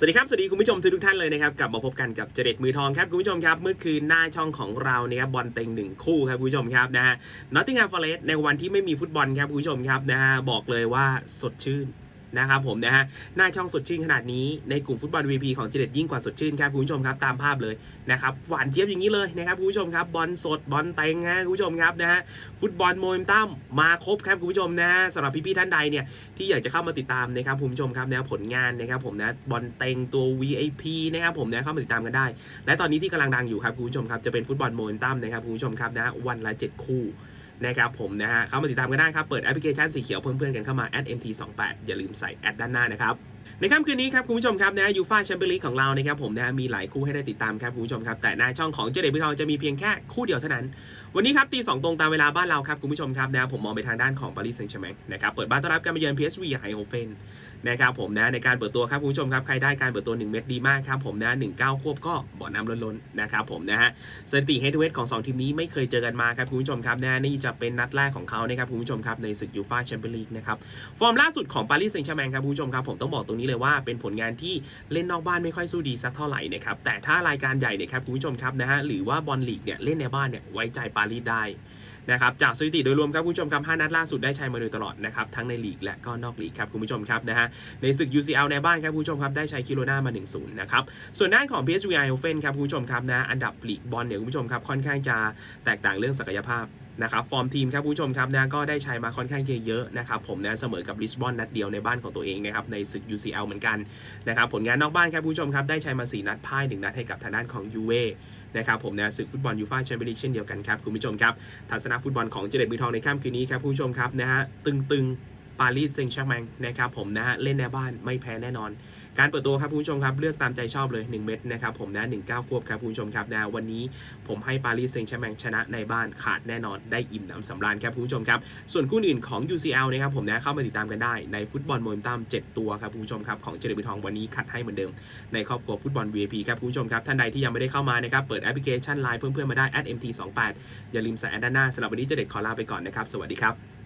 สวัสดีครับ สวัสดีคุณผู้ชมทุกท่านเลยนะครับกลับมาพบกันกับเจเด็ดมือทองครับคุณผู้ชมครับ เมื่อคืนหน้าช่องของเราเนี่ยครับบอลเต็งหนึ่งคู่ครับคุณผู้ชมครับนะฮะนอตติงแฮมฟอเรสในวันที่ไม่มีฟุตบอลครับคุณผู้ชมครับนะฮะบอกเลยว่าสดชื่น นะครับผมนะฮะหน้าช่องสดชื่นขนาดนี้ในกลุ่มฟุตบอล VP ของเจเด็ดยิ่งกว่าสดชื่นครับคุณผู้ชมครับตามภาพเลยนะครับหวานเจี๊ยบอย่างนี้เลยนะครับคุณผู้ชมครับบอลสดบอลเต็งฮะคุณผู้ชมครับนะฮะฟุตบอลโมเมนตัมมาครบครับคุณผู้ชมนะสำหรับพี่ๆท่านใดเนี่ยที่อยากจะเข้ามาติดตามนะครับคุณผู้ชมครับนะผลงานนะครับผมนะบอลเต็งตัว VIP นะครับผมนะเข้ามาติดตามกันได้ และตอนนี้ที่กำลังดังอยู่ครับคุณผู้ชมครับจะเป็นฟุตบอลโมเมนตัมนะครับคุณผู้ชมครับนะวันละ 7 คู่ นะครับผมนะฮะเข้ามาติดตามกันได้ครับ เปิดแอปพลิเคชันสีเขียวเพิ่มเพื่อนกันเข้ามา @mt28 อย่าลืมใส่แอดด้านหน้านะครับในค่ำคืนนี้ครับคุณผู้ชมครับนะยูฟาแชมเปี้ยนลีกของเรานะครับผมนะมีหลายคู่ให้ได้ติดตามครับคุณผู้ชมครับแต่หน้าช่องของเจเดบิทองจะมีเพียงแค่คู่เดียวเท่านั้น วันนี้ครับตีสองตรงตามเวลาบ้านเราครับคุณผู้ชมครับนะผมมองไปทางด้านของปารีสแซงต์แชร์แมงนะครับเปิดบ้านต้อนรับการมาเยือน PSV ไฮโอเฟนนะครับผมนะในการเปิดตัวครับคุณผู้ชมครับใครได้การเปิดตัว 1 เม็ดดีมากครับผมนะ19ควบก็บ่อน้ำล้นๆนะครับผมนะฮะสถิติเฮดเวทของ 2 ทีมนี้ไม่เคยเจอกันมาครับคุณผู้ชมครับนะนี่จะเป็นนัดแรกของเขานะครับคุณผู้ชมครับในศึกยูฟาแชมเปี้ยนลีกนะครับฟอร์มล่าสุดของปารีสแซงต์แชร์แมงครับคุณผู้ชมครับผมต้องบอกตรงนี้เลยว่าเป็นผลงานที่เล่นนอกบ้านไม่ค่อยสู้ดีสักเท่าไหร่นะครับแต่ถ้ารายการใหญ่เนี่ยครับคุณผู้ชมครับนะฮะหรือว่าบอลลีกเนี่ยเล่นในบ้านเนี่ยไว้ใจปารีสได้นะครับจากสถิติโดยรวมครับคุณผู้ชมครับ 5 นัดล่าสุดได้ชัยมาโดยตลอดนะครับทั้งในลีกและก็นอกลีกครับคุณผู้ชมครับนะฮะในศึก UCL ในบ้านครับคุณผู้ชมครับได้ชัยคิโรนามา 1-0 นะครับส่วนด้านของ PSV Eindhoven ครับคุณผู้ชมครับนะอันดับลีกบอลเนี่ยคุณผู้ชมครับค่อนข้างจะแตกต่างเรื่องศักยภาพ นะครับฟอร์มทีมครับผู้ชมครับนะก็ได้ใช้มาค่อนข้างเยอะนะครับผมนะเสมอกับลิสบอนนัดเดียวในบ้านของตัวเองนะครับในศึก UCL เหมือนกันนะครับผลงานนอกบ้านครับผู้ชมครับได้ใช้มา 4 นัดพ่าย 1 นัดให้กับทางด้านของยูเวนะครับผมนะศึกฟุตบอลยูฟ่าแชมเปี้ยนลีกเช่นเดียวกันครับคุณผู้ชมครับทัศนะฟุตบอลของเจเด็ดมือทองในค่ำคืนนี้ครับผู้ชมครับนะฮะตึงๆ ปารีสเซงต์แชร์แมงนะครับผมนะฮะเล่นในบ้านไม่แพ้แน่นอน การเปิดตัวครับคุณผู้ชมครับเลือกตามใจชอบเลย 1 เม็ดนะครับผมนะ19ควบครับคุณผู้ชมครับนะวันนี้ผมให้ปารีสเซงต์แชร์แมงชนะในบ้านขาดแน่นอนได้อิ่มหนำสำราญครับคุณผู้ชมครับส่วนคู่อื่นของ UCL นะครับผมนะเข้ามาติดตามกันได้ในฟุตบอลโมเมนตัม7ตัวครับคุณผู้ชมครับของเจเด็ดมือทองวันนี้คัดให้เหมือนเดิมในครอบครัวฟุตบอล VIP ครับคุณผู้ชมครับท่านใดที่ยังไม่ได้เข้ามานะครับเปิดแอปพลิเคชันไลน์เพื่อนๆมาได้ @mt28 อย่าลืมใส่แอดด้านหน้าสำหรับวันนี้เจเด็ดขอลาไปก่อนนะครับสวัสดีครับ